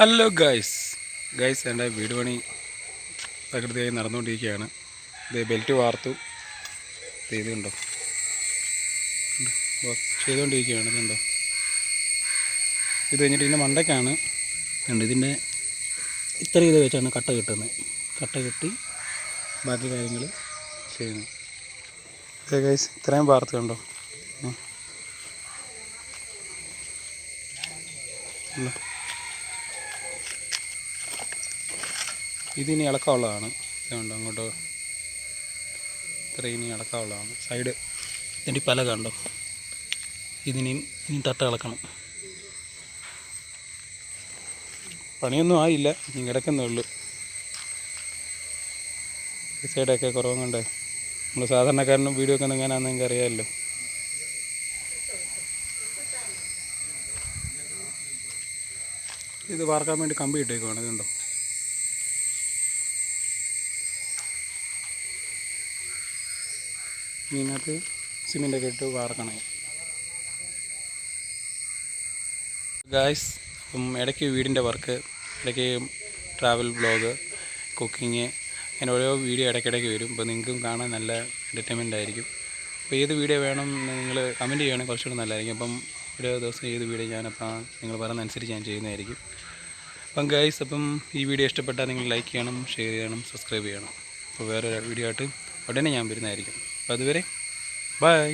Hello guys guys എന്റെ വീട് പണി പ്രകൃതിയായി നടന്നുകൊണ്ടിരിക്കുകയാണ്. ഇത് ബെൽറ്റ് വാർത്തു ചെയ്തുണ്ടോ. ചെയ്തുകൊണ്ടിരിക്കുകയാണ് ഇതുണ്ടോ ഇത് കഴിഞ്ഞിട്ട് ഇതിന്റെ മണ്ടയ്ക്കാണ്. ഉണ്ട് ഇതിന്റെ ഇത്ര ഇത് വെച്ചാണ് കട്ട കിട്ടുന്നത്. കട്ട കെട്ടി ബാക്കി കാര്യങ്ങൾ ചെയ്യുന്നത്. അതെ ഗൈസ് ഇത്രയും വാർത്ത കണ്ടോ? ഉണ്ടോ? ഇതിനി ഇളക്കമുള്ളതാണ്. ഇതുണ്ട് അങ്ങോട്ട്. ഇത്ര ഇനി ഇളക്കമുള്ളതാണ്. സൈഡ് ഇതിന്റെ പല കണ്ടോ? ഇതിനി ഇനി തട്ട ഇളക്കണം. പണിയൊന്നും ആയില്ല. ഇനി കിടക്കുന്നേ ഉള്ളൂ. ഈ സൈഡൊക്കെ കുറവും കണ്ടേ നമ്മൾ സാധാരണക്കാരനും വീഡിയോ ഒക്കെ എങ്ങനെയാണെന്ന് നിങ്ങൾക്ക് അറിയാമല്ലോ ഇത് വാർക്കാൻ വേണ്ടി കമ്പി ഇട്ടേക്കുവാണ്. ഇതുണ്ടോ? ഇതിനകത്ത് സിമെന്റൊക്കെ ഇട്ട് വാർക്കണം. ഗായ്സ് അപ്പം ഇടയ്ക്ക് വീടിന്റെ വർക്ക് ഇടയ്ക്ക് ട്രാവൽ ബ്ലോഗ് കുക്കിങ് അങ്ങനെ ഓരോ വീഡിയോ ഇടയ്ക്കിടയ്ക്ക് വരും. അപ്പോൾ നിങ്ങൾക്കും കാണാൻ നല്ല എന്റർടൈൻമെന്റ് ആയിരിക്കും. അപ്പോൾ ഏത് വീഡിയോ വേണം നിങ്ങൾ കമന്റ് ചെയ്യുകയാണെങ്കിൽ കുറച്ചുകൂടി നല്ലതായിരിക്കും. അപ്പം ഓരോ ദിവസം ഏത് വീഡിയോ ഞാനപ്പം നിങ്ങൾ പറയുന്ന അനുസരിച്ച് ഞാൻ ചെയ്യുന്നതായിരിക്കും. അപ്പം ഗൈസ് അപ്പം ഈ വീഡിയോ ഇഷ്ടപ്പെട്ടാൽ നിങ്ങൾ ലൈക്ക് ചെയ്യണം ഷെയർ ചെയ്യണം സബ്സ്ക്രൈബ് ചെയ്യണം. അപ്പോൾ വേറെ വീഡിയോ ആയിട്ട് ഉടനെ ഞാൻ വരുന്നതായിരിക്കും. അതുവരെ ബൈ